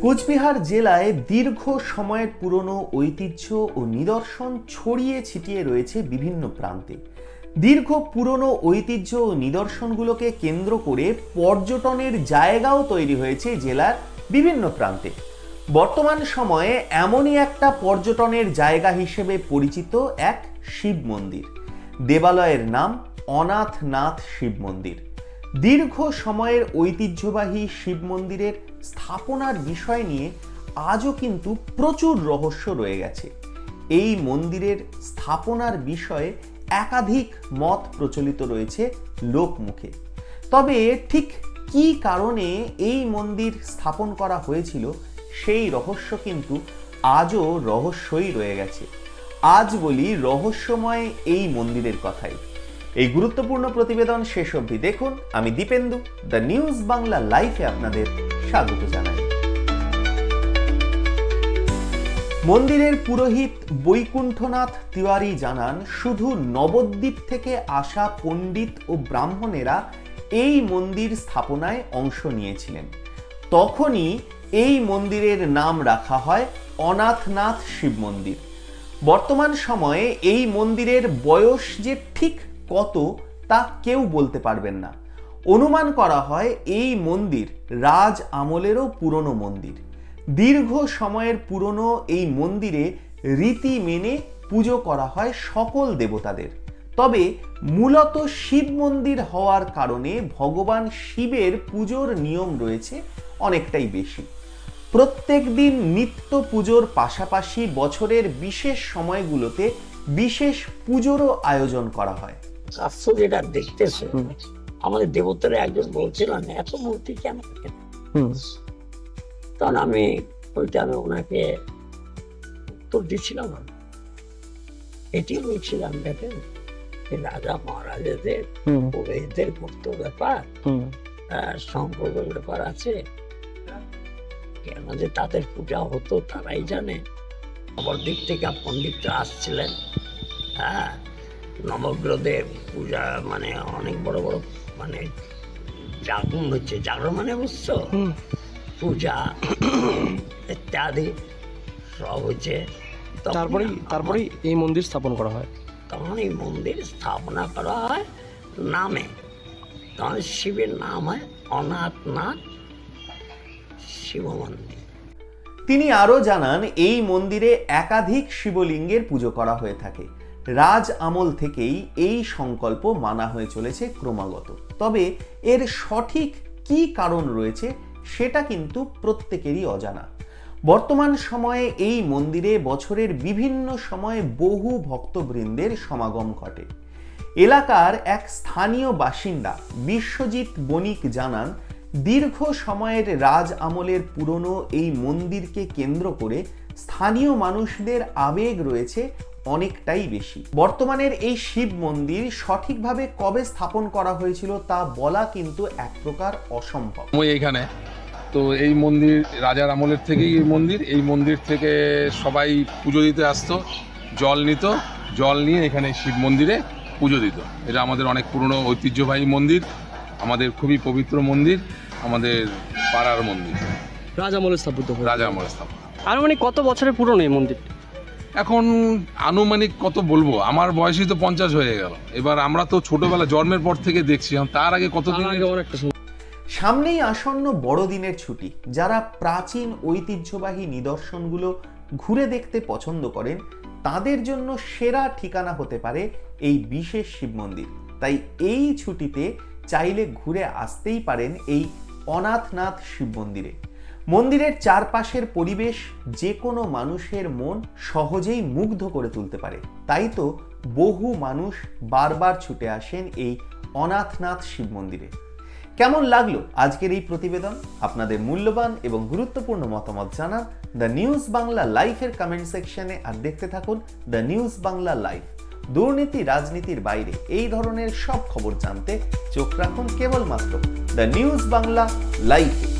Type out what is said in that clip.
কোচবিহার জেলায় দীর্ঘ সময়ের পুরনো ঐতিহ্য ও নিদর্শন ছড়িয়ে ছিটিয়ে রয়েছে বিভিন্ন প্রান্তে। দীর্ঘ পুরনো ঐতিহ্য ও নিদর্শনগুলোকে কেন্দ্র করে পর্যটনের জায়গাও তৈরি হয়েছে জেলার বিভিন্ন প্রান্তে। বর্তমান সময়ে এমনই একটা পর্যটনের জায়গা হিসেবে পরিচিত এক শিব মন্দির। দেবালয়ের নাম অনাথনাথ শিব মন্দির। দীর্ঘ সময়ের ঐতিহ্যবাহী শিব মন্দিরের স্থাপনার বিষয় নিয়ে আজও কিন্তু প্রচুর রহস্য রয়ে গেছে। এই মন্দিরের স্থাপনার বিষয়ে একাধিক মত প্রচলিত রয়েছে লোকমুখে। তবে ঠিক কি কারণে এই মন্দির স্থাপন করা হয়েছিল সেই রহস্য কিন্তু আজও রহস্যই রয়ে গেছে। আজ বলি রহস্যময় এই মন্দিরের কথাই। এই গুরুত্বপূর্ণ প্রতিবেদন শেষ অবধি দেখুন। আমি দীপেন্দু, দ্য নিউজ বাংলা লাইফে আপনাদের স্বাগত জানাই। মন্দিরের পুরোহিত বৈকুণ্ঠনাথ তিওয়ারি জানান, শুধু নবদ্বীপ থেকে আসা পণ্ডিত ও ব্রাহ্মণেরা এই মন্দির স্থাপনায় অংশ নিয়েছিলেন। তখনই এই মন্দিরের নাম রাখা হয় অনাথনাথ শিব মন্দির। বর্তমান সময়ে এই মন্দিরের বয়স যে ঠিক কত তা কেউ বলতে পারবেন না। অনুমান করা হয় এই মন্দির রাজ আমলেরও পুরনো মন্দির। দীর্ঘ সময়ের পুরনো এই মন্দিরে রীতি মেনে পুজো করা হয় সকল দেবতাদের। তবে মূলত শিব মন্দির হওয়ার কারণে ভগবান শিবের পুজোর নিয়ম রয়েছে অনেকটাই বেশি। প্রত্যেক দিন নিত্য পুজোর পাশাপাশি বছরের বিশেষ সময়গুলোতে বিশেষ পুজোরও আয়োজন করা হয়। শাস্ত্র যেটা দেখতেছে আমাদের দেবতারা একজন বলছিলেন এত মূর্তি কেন তখন আমি ওইটা আমি ওনাকে উত্তর দিচ্ছিলাম। এটি বলছিলাম দেখেন রাজা মহারাজাদের পুরোহিতদের গুপ্ত ব্যাপার সম্পর্কের ব্যাপার আছে। কেন যে তাদের পূজা হতো তারাই জানে। আমার দিক থেকে পণ্ডিতরা আসছিলেন। হ্যাঁ নবগ্রহদের পূজা মানে অনেক বড় বড় মানে জাগরণ হচ্ছে। জাগরণ মানে বুঝছ পূজা ইত্যাদি সব হচ্ছে। আমার- তারপরেই এই মন্দির স্থাপন করা হয়। তখন এই মন্দির স্থাপনা করা হয় নামে। তখন শিবের নাম হয় অনাথনাথ শিব মন্দির। তিনি আরও জানান এই মন্দিরে একাধিক শিবলিঙ্গের পুজো করা হয়ে থাকে। রাজ আমল থেকেই এই সংকল্প মানা হয়ে চলেছে ক্রমাগত। তবে এর সঠিক কি কারণ রয়েছে সেটা কিন্তু প্রত্যেকেরই অজানা। বর্তমান সময়ে এই মন্দিরে বছরের বিভিন্ন সময়ে বহু ভক্তবৃন্দের সমাগম ঘটে। এলাকার এক স্থানীয় বাসিন্দা বিশ্বজিৎ বণিক জানান, দীর্ঘ সময়ের রাজ আমলের পুরনো এই মন্দিরকে কেন্দ্র করে স্থানীয় মানুষদের আবেগ রয়েছে অনেকটাই বেশি। বর্তমানের এই শিব মন্দির সঠিকভাবে কবে স্থাপন করা হয়েছিল তা বলা কিন্তু এক প্রকার অসম্ভব। মই এইখানে। তো এই মন্দির রাজার আমলের থেকেই এই মন্দির। এই মন্দির থেকে সবাই পুজো দিতে আসতো জল নিত জল নিয়ে এখানে শিব মন্দিরে পুজো দিত। এটা আমাদের অনেক পুরনো ঐতিহ্যবাহী মন্দির আমাদের খুবই পবিত্র মন্দির আমাদের পাড়ার মন্দির। রাজ আমলে স্থাপিত হয় রাজা আমলের স্থাপনা আর মানে কত বছরের পুরনো এই মন্দির এখন আনুমানিক কত বলব? আমার বয়সই তো পঞ্চাশ হয়ে গেল। এবার আমরা তো ছোটবেলা জন্মের পর থেকে দেখছি তার আগে কতদিন তার আগে অনেকটা সময়। সামনেই আসন্ন বড়দিনের ছুটি। যারা প্রাচীন ঐতিহ্যবাহী নিদর্শনগুলো ঘুরে দেখতে পছন্দ করেন তাদের জন্য সেরা ঠিকানা হতে পারে এই বিশেষ শিব মন্দির। তাই এই ছুটিতে চাইলে ঘুরে আসতেই পারেন এই অনাথনাথ শিব মন্দিরে। মন্দিরের চারপাশের পরিবেশ যে কোনো মানুষের মন সহজেই মুগ্ধ করে তুলতে পারে। তাই তো বহু মানুষ বারবার ছুটে আসেন এই অনাথনাথ শিব মন্দিরে। কেমন লাগল আজকের এই প্রতিবেদন? আপনাদের মূল্যবান এবং গুরুত্বপূর্ণ মতামত জানান দ্য নিউজ বাংলা লাইফের কমেন্ট সেকশনে আর দেখতে থাকুন দ্য নিউজ বাংলা লাইভ দুর্নীতি, রাজনীতির বাইরে এই ধরনের সব খবর জানতে চোখ রাখুন কেবলমাত্র দ্য নিউজ বাংলা লাইফে।